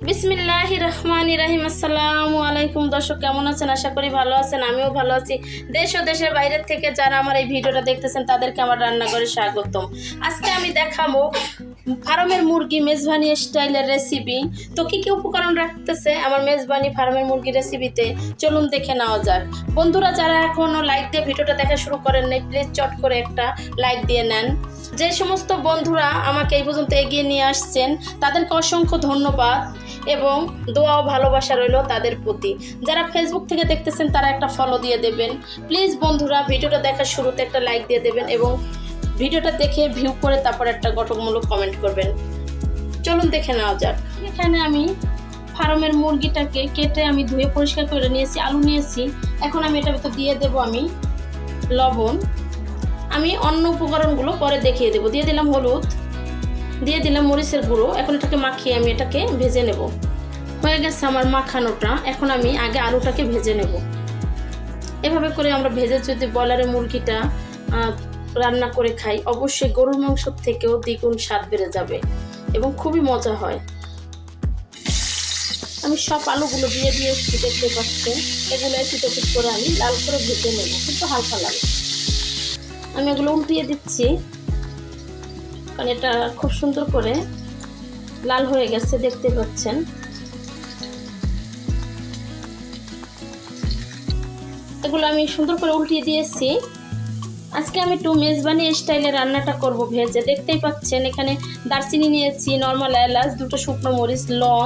বিসমিল্লাহ রহমান ইরাহিম আসসালামু আলাইকুম। দর্শক, কেমন আছেন? আশা করি ভালো আছেন, আমিও ভালো আছি। দেশ ও দেশের বাইরের থেকে যারা আমার এই ভিডিওটা দেখতেছেন, তাদেরকে আমার রান্নাঘরে স্বাগতম। আজকে আমি দেখাবো ফার্মের মুরগি মেজবানি স্টাইলের রেসিপি তো কী কী উপকরণ রাখতেছে আমার মেজবানি ফার্মের মুরগি রেসিপিতে চলুন দেখে নেওয়া যাক। বন্ধুরা, যারা এখনও লাইক দিয়ে ভিডিওটা দেখা শুরু করেন নাই প্লিজ চট করে একটা লাইক দিয়ে নেন। যে সমস্ত বন্ধুরা আমাকে এই পর্যন্ত এগিয়ে নিয়ে আসছেন, তাদেরকে অসংখ্য ধন্যবাদ। এবং দোয়া ও ভালোবাসা রইল তাদের প্রতি। যারা ফেসবুক থেকে দেখতেছেন, তারা একটা ফলো দিয়ে দেবেন। প্লিজ বন্ধুরা, ভিডিওটা দেখার শুরুতে একটা লাইক দিয়ে দেবেন এবং ভিডিওটা দেখে ভিউ করে তারপর একটা গঠনমূলক কমেন্ট করবেন। চলুন দেখে নেওয়া যাক। এখানে আমি ফার্মের মুরগিটাকে কেটে আমি ধুয়ে পরিষ্কার করে নিয়েছি, আলু নিয়েছি। এখন আমি এটা ভিতর দিয়ে দেবো আমি লবণ। আমি অন্য উপকরণগুলো পরে দেখিয়ে দেবো। দিয়ে দিলাম হলুদ। দিয়ে দিলাম মরিচের গুঁড়ো। এখন এটাকে মাখিয়ে আমি এটাকে ভেজে নেব। হয়ে গেছে আমার মাখানোটা। এখন আমি আগে আলুটাকে ভেজে নেব। এভাবে করে আমরা ভেজে যদি বলারের মুরগিটা রান্না করে খাই, অবশ্যই গরুর মাংসর থেকেও দ্বিগুণ স্বাদ বেড়ে যাবে এবং খুবই মজা হয়। আমি সব আলুগুলো দিয়ে দিয়েছি, দেখতে পাচ্ছেন? এগুলো একটু একটু করে আমি লাল করে ভেজে নেব। কিন্তু হালকা লাগে। আমি এগুলো উল্টিয়ে দিচ্ছি। কারণ এটা খুব সুন্দর করে লাল হয়ে গেছে, দেখতে পাচ্ছেন। এগুলো আমি সুন্দর করে উল্টিয়ে দিয়েছি। আজকে আমি একটু মেজবানি স্টাইলে রান্নাটা করব ভেজে। দেখতেই পাচ্ছেন, এখানে দারচিনি নিয়েছি, নর্মাল এলাচ, দুটো শুকনো মরিচ, লং,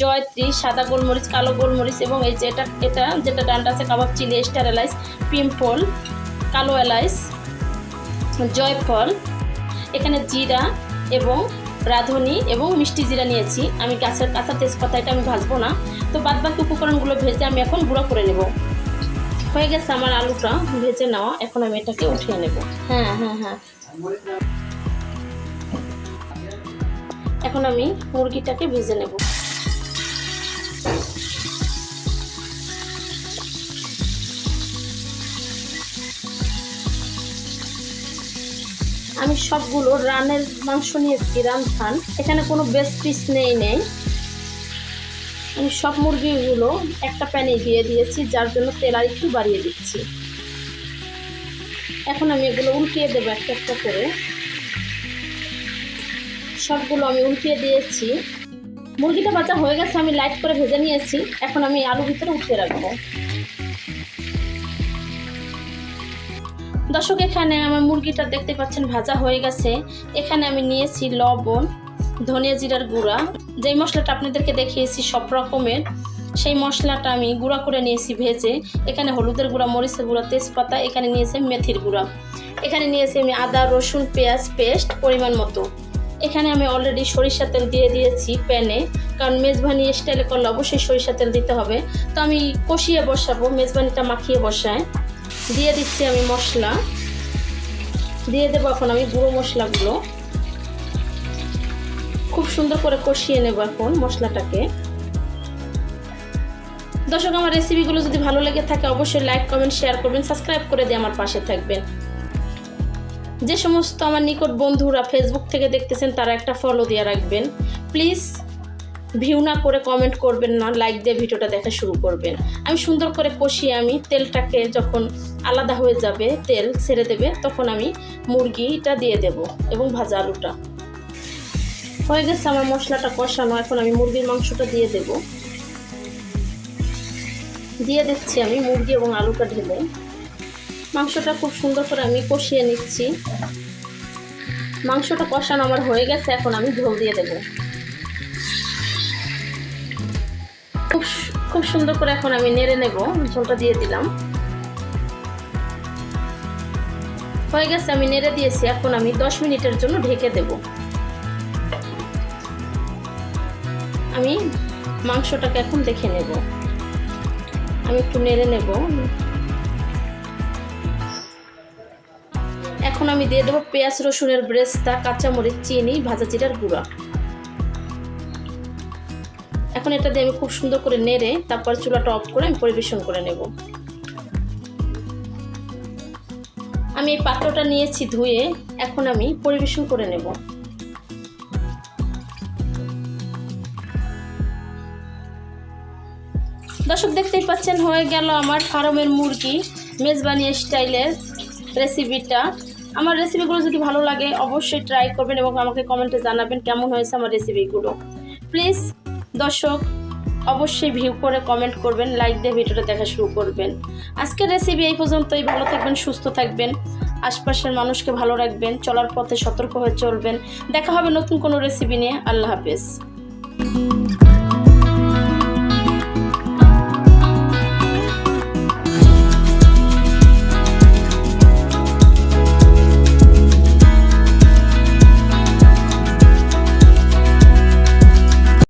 জয়ত্রী, সাদা গোলমরিচ, কালো গোলমরিচ এবং এই যে এটা এটা যেটা ডান্ডা আছে, কাবাব চিলি, স্টার এলাইচ, পিম্পল, কালো এলাইচ, জয়ফল। এখানে জিরা এবং রাঁধুনি এবং মিষ্টি জিরা নিয়েছি। আমি গাছের কাঁচা তেজপাতা এটা আমি ভাজবো না। তো বাদ বাকি উপকরণগুলো ভেজে আমি এখন গুঁড়ো করে নেব। হয়ে গেছে আমার আলুটা ভেজে নেওয়া। এখন আমি এটাকে উঠিয়ে নেব। হ্যাঁ হ্যাঁ হ্যাঁ। এখন আমি মুরগিটাকে ভেজে নেব। আমি সবগুলো রানের মাংস নিয়েছি রামথান এখানে কোনো বেস্ট পিস নেই নেই। আমি সব মুরগিগুলো একটা প্যানে দিয়ে দিয়েছি, যার জন্য তেল আর একটু বাড়িয়ে দিচ্ছি। এখন আমি এগুলো উল্টিয়ে দেবো একটা একটা করে। সবগুলো আমি উল্টিয়ে দিয়েছি। মুরগিটা বাচ্চা হয়ে গেছে, আমি লাইট করে ভেজে নিয়েছি। এখন আমি আলু ভিতরে উঠিয়ে রাখব। দর্শক, এখানে আমার মুরগিটা দেখতে পাচ্ছেন, ভাজা হয়ে গেছে। এখানে আমি নিয়েছি লবণ, ধনিয়া জিরার গুঁড়া। যেই মশলাটা আপনাদেরকে দেখিয়েছি সব রকমের, সেই মশলাটা আমি গুঁড়া করে নিয়েছি ভেজে। এখানে হলুদের গুঁড়া, মরিচের গুঁড়া, তেজপাতা, এখানে নিয়েছি মেথির গুঁড়া। এখানে নিয়েছি আমি আদা, রসুন, পেঁয়াজ পেস্ট পরিমাণ মতো। এখানে আমি অলরেডি সরিষা তেল দিয়ে দিয়েছি প্যানে, কারণ মেজবানি স্টাইলে করলে অবশ্যই সরিষা তেল দিতে হবে। তো আমি কষিয়ে বসাবো, মেজবানিটা মাখিয়ে বসায়। দিয়ে দিচ্ছি আমি মশলা। দিয়ে দেবো এখন আমি গুঁড়ো মশলাগুলো। খুব সুন্দর করে কষিয়ে নেব এখন মশলাটাকে। দর্শক, আমার রেসিপিগুলো যদি ভালো লেগে থাকে, অবশ্যই লাইক কমেন্ট শেয়ার করবেন সাবস্ক্রাইব করে দিয়ে আমার পাশে থাকবেন। যে সমস্ত আমার নিকট বন্ধুরা ফেসবুক থেকে দেখতেছেন, তারা একটা ফলো দিয়ে রাখবেন। প্লিজ ভিউ না করে কমেন্ট করবেন না লাইক দিয়ে ভিডিওটা দেখা শুরু করবেন। আমি সুন্দর করে কষিয়ে আমি তেলটাকে যখন আলাদা হয়ে যাবে, তেল ছেড়ে দেবে, তখন আমি মুরগিটা দিয়ে দেব এবং ভাজা আলুটা। হয়ে গেছে আমার মশলাটা কষানো, এখন আমি মুরগির মাংসটা দিয়ে দেব। দিয়ে দিচ্ছি আমি মুরগি এবং আলুটা ঢেলে। মাংসটা খুব সুন্দর করে আমি কষিয়ে নিচ্ছি। মাংসটা কষানো আমার হয়ে গেছে, এখন আমি ঝোল দিয়ে দেবো। খুব খুব সুন্দর করে এখন আমি নেড়ে নেব ঝোলটা দিয়ে দিলাম। হয়ে গেছে, আমি নেড়ে দিয়েছি, এখন আমি দশ মিনিটের জন্য ঢেকে দেব। আমি মাংসটাকে এখন দেখে নেব। আমি একটু নেড়ে নেব। এখন আমি দিয়ে দেবো পেঁয়াজ, রসুনের ব্রেস্তা, কাঁচামরিচ, চিনি, ভাজা জিরার গুঁড়া। এখন এটা দিয়ে আমি খুব সুন্দর করে নেড়ে তারপর চুলাটা অফ করে আমি পরিবেশন করে নেব। আমি এই পাত্রটা নিয়েছি ধুয়ে, এখন আমি পরিবেশন করে নেব। দর্শক, দেখতেই পাচ্ছেন, হয়ে গেল আমার ফার্মের মুরগি মেজবানি স্টাইলের রেসিপিটা। আমার রেসিপিগুলো যদি ভালো লাগে, অবশ্যই ট্রাই করবেন এবং আমাকে কমেন্টে জানাবেন কেমন হয়েছে আমার রেসিপিগুলো। প্লিজ দর্শক, অবশ্যই ভিউ করে কমেন্ট করবেন লাইক দিয়ে ভিডিওটা দেখা শুরু করবেন। আজকের রেসিপি এই পর্যন্তই, ভালো থাকবেন, সুস্থ থাকবেন, আশপাশের মানুষকে ভালো রাখবেন, চলার পথে সতর্ক হয়ে চলবেন। দেখা হবে নতুন কোনো রেসিপি নিয়ে, আল্লাহ হাফেজ।